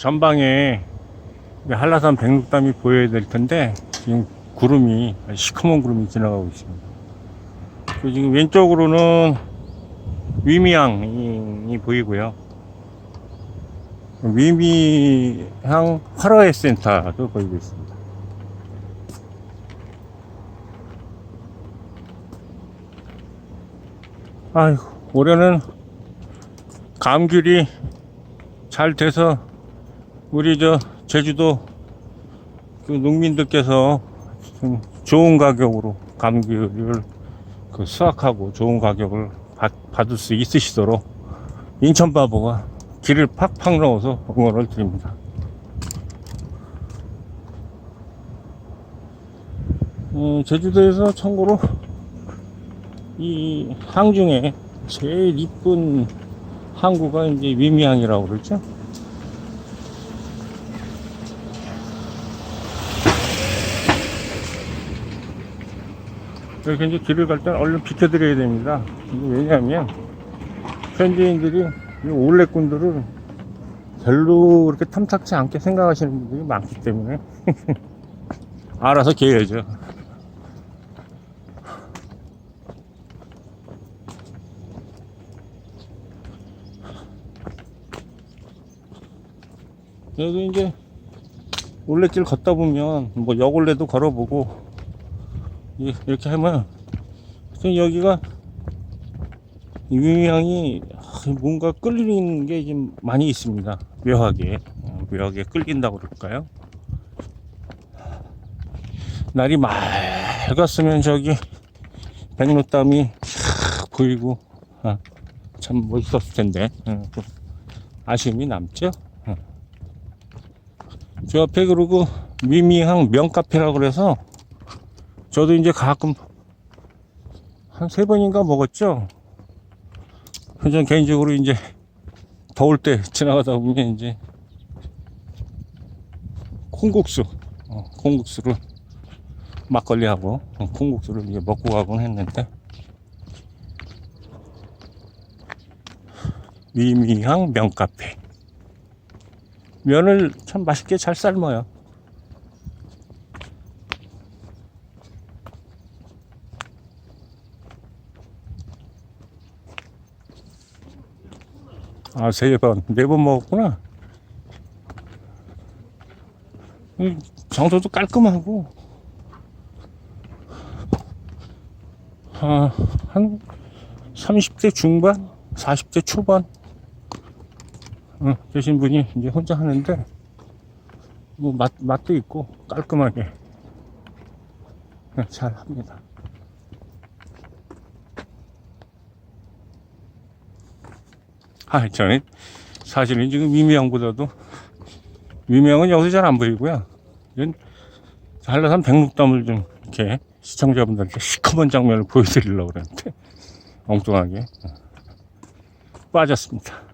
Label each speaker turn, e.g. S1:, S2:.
S1: 전방에 한라산 백록담이 보여야 될 텐데 지금 구름이 시커먼 구름이 지나가고 있습니다. 지금 왼쪽으로는 위미항이 보이고요. 위미항 화로회 센터도 보이고 있습니다. 아이고 올해는 감귤이 잘 돼서 우리 저 제주도 그 농민들께서 좀 좋은 가격으로 감귤을 그 수확하고 좋은 가격을 받, 받을 수 있으시도록 인천 바보가 길을 팍팍 넣어서 응원을 드립니다. 어, 제주도에서 참고로 이항 중에 제일 이쁜 항구가 이제 위미항이라고 그러죠. 이렇게 이제 길을 갈 때는 얼른 비켜드려야 됩니다. 왜냐하면 현지인들이 이 올레꾼들을 별로 그렇게 탐탁치 않게 생각하시는 분들이 많기 때문에 알아서 개야죠. 여기 이제 올레길 걷다 보면 뭐 여골레도 걸어보고 이- 이렇게 하면 여기가 유명이 뭔가 끌리는 게 좀 많이 있습니다. 묘하게 어, 묘하게 끌린다고 그럴까요? 날이 맑았으면 저기 백로담이 싹 보이고 아, 참 멋있었을 텐데 어, 좀 아쉬움이 남죠. 어. 저 앞에 그리고 미미항 명카페라고 그래서 저도 이제 가끔 한 세 번인가 먹었죠. 전 개인적으로 이제 더울 때 지나가다 보면 이제 콩국수, 어, 콩국수를 막걸리하고 어, 콩국수를 이제 먹고 가곤 했는데 위미항 명카페 면을 참 맛있게 잘 삶아요. 아, 세 번, 네 번 먹었구나. 이 장소도 깔끔하고, 아, 한 30대 중반, 40대 초반, 어, 되신 분이 이제 혼자 하는데, 뭐, 맛, 맛도 있고, 깔끔하게, 어, 잘 합니다. 아, 저는 사실은 지금 위명보다도 위명은 여기서 잘 안 보이고요. 이건 한라산 백록담을 좀 이렇게 시청자분들께 시커먼 장면을 보여드리려고 그랬는데 엉뚱하게 어, 빠졌습니다.